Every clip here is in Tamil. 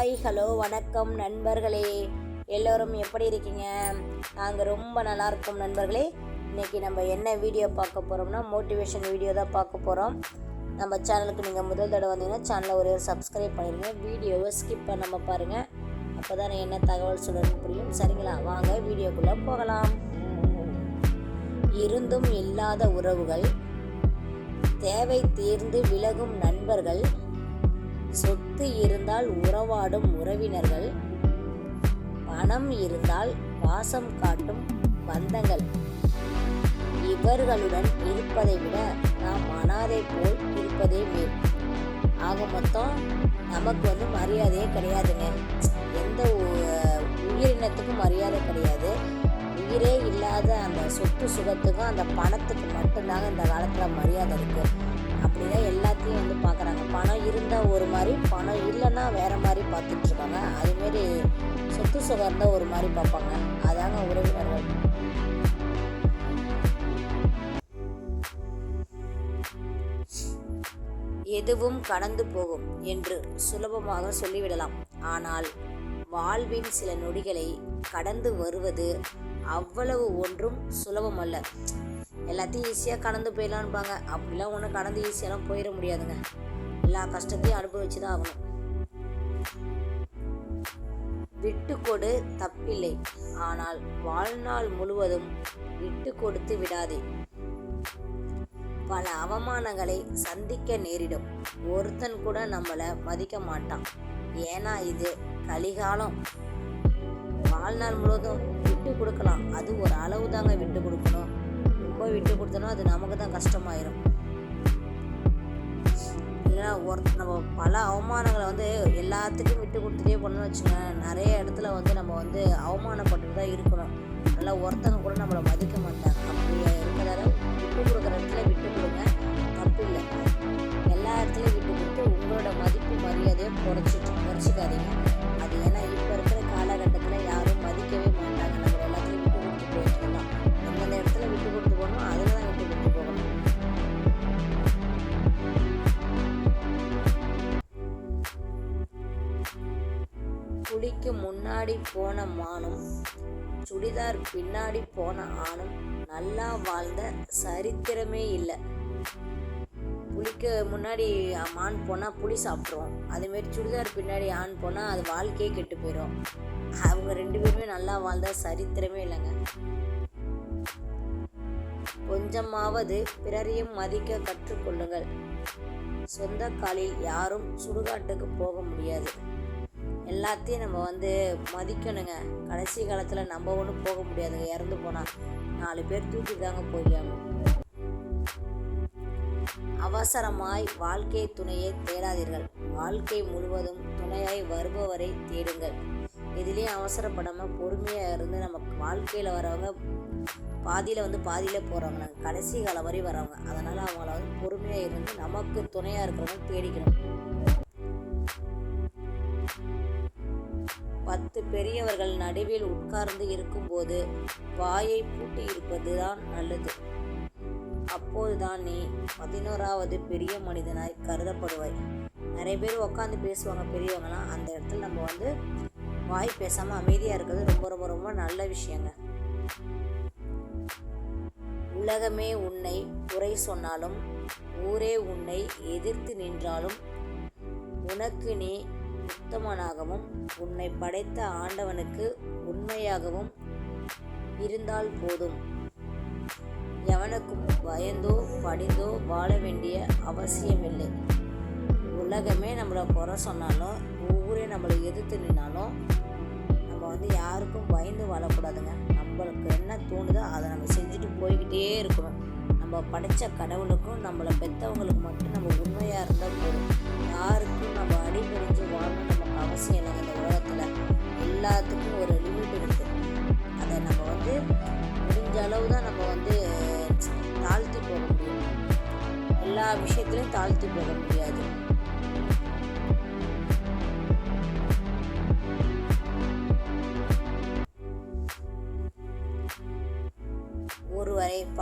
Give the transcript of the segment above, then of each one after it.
ஹாய் ஹலோ வணக்கம் நண்பர்களே. எல்லோரும் எப்படி இருக்கீங்க? நாங்கள் ரொம்ப நல்லா இருக்கோம் நண்பர்களே. இன்றைக்கி நம்ம என்ன வீடியோ பார்க்க போகிறோம்னா மோட்டிவேஷன் வீடியோ தான் பார்க்க போகிறோம் நம்ம சேனலுக்கு நீங்கள் முதல் தடவை வந்தீங்கன்னா சேனலை ஒரு சப்ஸ்கிரைப் பண்ணிடுங்க. வீடியோவை ஸ்கிப் பண்ணாமல் பாருங்கள் அப்போ தான் என்ன தகவல் சொல்கிறது புரியும். சரிங்களா? வாங்க வீடியோக்குள்ளே போகலாம். இருந்தும் இல்லாத உறவுகள் தேவை தீர்ந்து விலகும் நண்பர்கள் சொத்து இருந்தால் உறவாடும் உறவினர்கள் பணம் இருந்தால் பாசம் காட்டும் பந்தங்கள். இவர்களுடன் இருப்பதை விட நாம் அனாதை போல் இருப்பதே மேல். ஆக மொத்தம் நமக்கு வந்து மரியாதையே கிடையாதுங்க. எந்த உயிரினத்துக்கும் மரியாதை கிடையாது. உயிரே இல்லாத அந்த சொத்து சுகத்துக்கும் அந்த பணத்துக்கு மட்டும்தாங்க இந்த காலத்தில் மரியாதை இருக்குது அப்படிதான் எல்லாத்தையும் வந்து பார்க்குறாங்க. பணம் இருந்தால் ஒரு மாதிரி பணம் இல்லைன்னா வேற மாதிரி பார்த்துட்டு இருக்காங்க அதுமாரி சொத்து சுகம் இருந்தால் ஒரு மாதிரி பார்ப்பாங்க. அதாங்க உறவினர்கள். எதுவும் கடந்து போகும் என்று சுலபமாக சொல்லிவிடலாம். ஆனால் வாழ்வின் சில நொடிகளை கடந்து வருவது அவ்வளவு ஒன்றும் சுலபமல்ல. எல்லாத்தையும் ஈஸியாக கடந்து போயிடலான்பாங்க அப்படிலாம் ஒன்றும் கடந்து ஈஸியாலாம் போயிட முடியாதுங்க. எல்லா கஷ்டத்தையும் அனுபவிச்சு தான் ஆகணும். விட்டு கொடு தப்பில்லை. ஆனால் வாழ்நாள் முழுவதும் விட்டு கொடுத்து விடாதே. பல அவமானங்களை சந்திக்க நேரிடும். ஒருத்தன் கூட நம்மளை மதிக்க மாட்டான். ஏன்னா இது கலிகாலம். வாழ்நாள் முழுவதும் விட்டு கொடுக்கலாம். அது ஒரு அளவு தாங்க விட்டு கொடுக்கணும். போய் விட்டு கொடுத்தோன்னா அது நமக்கு தான் கஷ்டமாயிரும். ஏன்னா ஒரு நம்ம பல அவமானங்களை வந்து எல்லாத்துக்கும் விட்டு கொடுத்துட்டே போனோம்னு வச்சுக்கோங்க. நிறைய இடத்துல வந்து நம்ம வந்து அவமானப்பட்டு தான் இருக்கணும் நல்லா ஒருத்தங்க கூட நம்மளை மதிக்க மாட்டாங்க. அப்படி இருக்கிறதால விட்டு கொடுக்குற இடத்துல விட்டு கொடுங்க. தப்பு இல்லை. எல்லா இடத்துலையும் விட்டு கொடுத்து உங்களோட மதிப்பு மரியாதையை குறைச்சிட்டு குறைச்சிக்காதீங்க. அது ஏன்னா இப்போ இருக்கிற காலகட்டத்தில் யாரும் முன்னாடி போன மானும் சுடிதார் பின்னாடி போன ஆணும் நல்லா வாழ்ந்த சரித்திரமே இல்லை. புளிக்க முன்னாடி மான் போனால் புளி சாப்பிட்ருவோம் அதுமாரி சுடிதார் பின்னாடி ஆண் போனால் அது வாழ்க்கையே கெட்டு போயிடும் அவங்க ரெண்டு பேருமே நல்லா வாழ்ந்த சரித்திரமே இல்லைங்க. கொஞ்சமாவது பிறரையும் மதிக்க கற்றுக்கொள்ளுங்கள். சொந்த காலில் யாரும் சுடுகாட்டுக்கு போக முடியாது. எல்லாத்தையும் நம்ம வந்து மதிக்கணுங்க. கடைசி காலத்தில் நம்ம ஒன்றும் போக முடியாதுங்க. இறந்து போனால் நாலு பேர் தூக்கி தாங்க போயாகணும் அவசரமாய் வாழ்க்கை துணையை தேடாதீர்கள். வாழ்க்கை முழுவதும் துணையாய் வருபவரை தேடுங்கள். இதுலேயும் அவசரப்படாமல் பொறுமையாக இருந்து நம்ம வாழ்க்கையில் வரவங்க பாதியில் வந்து பாதியில் போகிறவங்க நாங்கள் கடைசி காலம் வரை வரவங்க அதனால் அவங்கள வந்து பொறுமையாக இருந்து நமக்கு துணையாக இருக்கிறவங்க தேடிக்கணும். பத்து பெரியவர்கள் நடுவில் உட்கார்ந்து இருக்கும்போது வாயை பூட்டி இருப்பது தான் நல்லது. அப்போதுதான் நீ பதினோராவது பெரிய மனிதனாய் கருதப்படுவாய். நிறைய பேர் உட்காந்து பேசுவாங்க பெரியவங்களாம் அந்த இடத்துல நம்ம வந்து வாய் பேசாமல் அமைதியாக இருக்கிறது ரொம்ப ரொம்ப ரொம்ப நல்ல விஷயங்க. உலகமே உன்னை குறை சொன்னாலும் ஊரே உன்னை எதிர்த்து நின்றாலும் உனக்கு நீ உத்தமனாகவும் உன்னை படைத்த ஆண்டவனுக்கு உண்மையாகவும் இருந்தால் போதும். எவனுக்கும் பயந்தோ படிந்தோ வாழ வேண்டிய அவசியமில்லை. உலகமே நம்மளை குறை சொன்னாலும் ஊரே நம்மளை எதிர்த்து நின்னாலும் நம்ம வந்து யாருக்கும் பயந்து வாழக்கூடாதுங்க. நம்மளுக்கு என்ன தோணுதோ அதை நம்ம செஞ்சுட்டு போய்கிட்டே இருக்கணும். நம்ம படைத்த கடவுளுக்கும் நம்மளை பெற்றவங்களுக்கு மட்டும் நம்ம உண்மையாக இருந்தால் போதும். யாருக்கும் நம்ம அடிபணிஞ்சு வாழணும் நமக்கு அவசியம் இல்லைங்க இந்த உலகத்தில். எல்லாத்துக்கும் ஒரு லிமிட் இருக்குது அதை நம்ம வந்து முடிஞ்ச அளவு தான் நம்ம வந்து தாழ்த்தி போக முடியும். எல்லா விஷயத்துலையும் தாழ்த்தி போக முடியாது.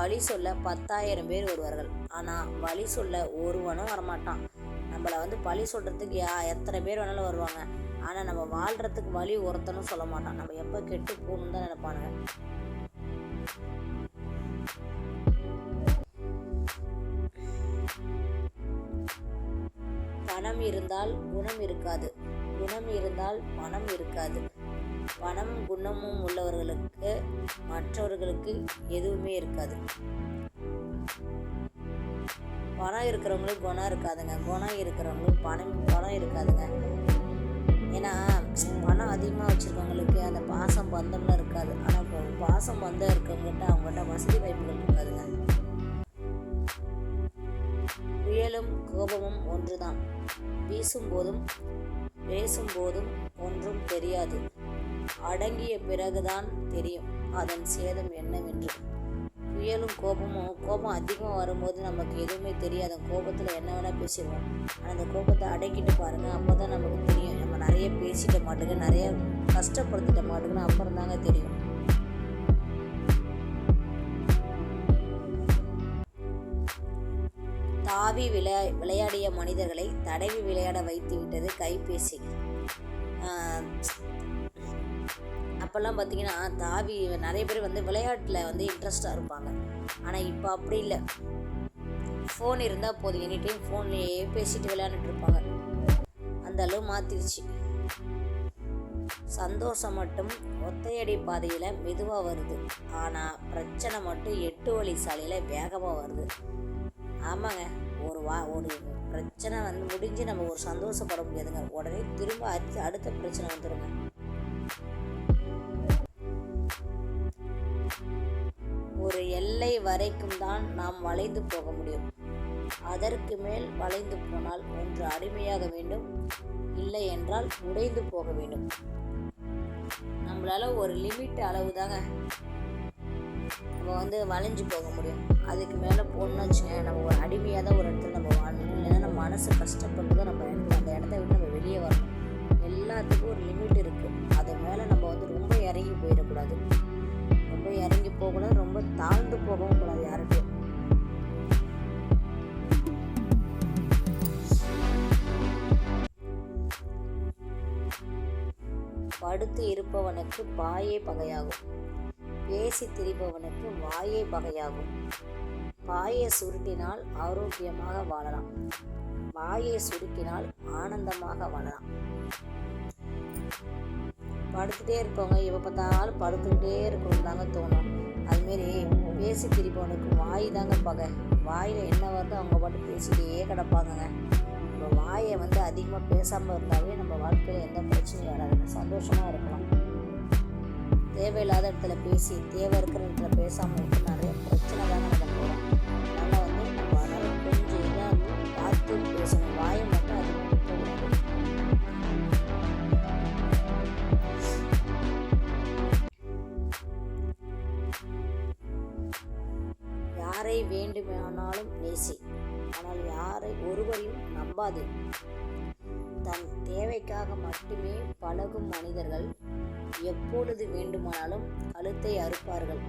வழி சொல்ல பத்தாயிரம் பேர் வருவார்கள். ஆனால் வழி சொல்ல ஒருவனும் வரமாட்டான். நம்மளை வந்து பழி சொல்கிறதுக்கு யா எத்தனை பேர் வேணாலும் வருவாங்க. ஆனால் நம்ம வாழ்கிறதுக்கு வழி ஒருத்தனும் சொல்ல மாட்டான். நம்ம எப்போ கெட்டு போகணுன்னு தான் நினைப்பானுங்க. பணம் இருந்தால் குணம் இருக்காது. குணம் இருந்தால் பணம் இருக்காது. பணம் குணமும் உள்ளவர்களுக்கு மற்றவர்களுக்கு எதுவுமே இருக்காது. பணம் இருக்கிறவங்களுக்கு குணம் இருக்காதுங்க. குணம் இருக்கிறவங்களுக்கு பணம் பணம் இருக்காதுங்க. ஏன்னா பணம் அதிகமாக வச்சுருக்கவங்களுக்கு அந்த பாசம் பந்தம்லாம் இருக்காது. ஆனால் பாசம் பந்தம் இருக்கவங்ககிட்ட அவங்ககிட்ட வசதி வாய்ப்புகள் இருக்காதுங்க. புயலும் கோபமும் ஒன்றுதான். வீசும்போதும் பேசும்போதும் ஒன்றும் தெரியாது. அடங்கிய பிறகுதான் தெரியும் அதன் சேதம் என்னவென்று. புயலும் கோபமும் கோபம் அதிகமாக வரும்போது நமக்கு எதுவுமே தெரியாது. அந்த கோபத்தில் என்ன வேணால் பேசிடுவோம். ஆனால் அந்த கோபத்தை அடக்கிட்டு பாருங்கள் அப்போ தான் நமக்கு தெரியும். நம்ம நிறைய பேசிட்ட மாட்டுங்க நிறைய கஷ்டப்படுத்திட்ட மாட்டுங்கன்னு அப்புறம் தாங்க தெரியும். தாவி விளையா விளையாடிய மனிதர்களை தடவி விளையாட வைத்து விட்டது கைபேசி அப்போல்லாம் பார்த்தீங்கன்னா தாவி நிறைய பேர் வந்து விளையாட்டில் வந்து இன்ட்ரெஸ்டாக இருப்பாங்க. ஆனால் இப்போ அப்படி இல்லை. ஃபோன் இருந்தால் போதும். எனி டைம் ஃபோன்லேயே பேசிட்டு விளையாண்டுட்டு இருப்பாங்க. அந்த அளவு மாற்றிடுச்சு சந்தோஷம் மட்டும் ஒத்தையடி பாதையில் மெதுவாக வருது. ஆனால் பிரச்சனை மட்டும் எட்டு வழி சாலையில் வேகமாக வருது. ஆமாங்க. ஒரு வா ஒரு பிரச்சனை வந்து முடிஞ்சு நம்ம ஒரு சந்தோஷப்பட முடியாதுங்க. உடனே திரும்ப அடுத்த அடுத்த பிரச்சனை வந்துடுங்க வரைக்கும் தான் நாம் வளைந்து போக முடியும். அதற்கு மேல் வளைந்து போனால் ஒன்று அடிமையாக வேண்டும் இல்லை என்றால் உடைந்து போக வேண்டும். நம்மளால ஒரு லிமிட் அளவு தாங்க நம்ம வந்து வளைஞ்சு போக முடியும். அதுக்கு மேலே போகணும்னு வச்சுக்கோங்க நம்ம ஒரு அடிமையாக தான் ஒரு இடத்துல நம்ம வாழணும். இல்லைன்னா நம்ம மனசு கஷ்டப்பட்டு தான் நம்ம இடத்துல அந்த இடத்த விட்டு நம்ம வெளியே வரணும். எல்லாத்துக்கும் ஒரு லிமிட் ரொம்ப தாழ்ந்து போகவும் கூடாது யாருக்கும் படுத்து இருப்பவனுக்கு பாயே பகையாகும். பேசி திரிபவனுக்கு வாயே பகையாகும். பாயை சுருட்டினால் ஆரோக்கியமாக வாழலாம். வாயை சுருக்கினால் ஆனந்தமாக வாழலாம். படுத்துட்டே இருக்கவங்க எப்போ பார்த்தாலும் படுத்துக்கிட்டே இருக்கணும் தாங்க தோணும். அதுமாரி பேசி திரிப்பவனுக்கு வாய் தாங்க பகை. வாயில் என்ன வருதோ அவங்க பாட்டு பேசிக்கிட்டே கிடப்பாங்கங்க. நம்ம வாயை வந்து அதிகமாக பேசாமல் இருந்தாலே நம்ம வாழ்க்கையில் எந்த பிரச்சனையும் வராதுங்க சந்தோஷமாக இருக்கலாம். தேவையில்லாத இடத்துல பேசி தேவை இருக்கிற இடத்துல பேசாமல் விட்டு நிறைய பிரச்சனை தாங்க நம்ம போகிறோம் நம்பாது தன் தேவைக்காக மட்டுமே பழகும் மனிதர்கள் எப்பொழுது வேண்டுமானாலும் கழுத்தை அறுப்பார்கள்.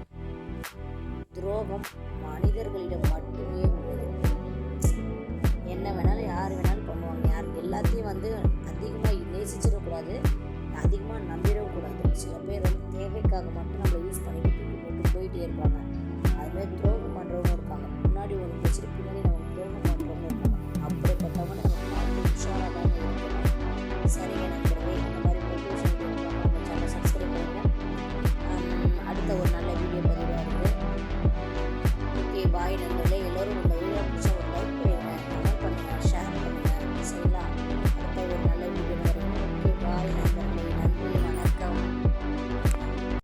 துரோகம் மனிதர்களிடம் மட்டுமே உள்ளது. என்ன வேணாலும் யார் வேணாலும் பண்ணுவாங்க. யார் எல்லாத்தையும் வந்து அதிகமாக நேசிச்சிடக்கூடாது. அதிகமாக நம்பிடக்கூடாது. சில பேர் வந்து தேவைக்காக மட்டும் நம்ம யூஸ் பண்ணிட்டு போட்டு போயிட்டே இருப்பாங்க. அதுமாதிரி துரோகம் பண்ணுறவங்க இருப்பாங்க முன்னாடி ஒன்று வச்சுட்டு பின்னாடி சரிங்க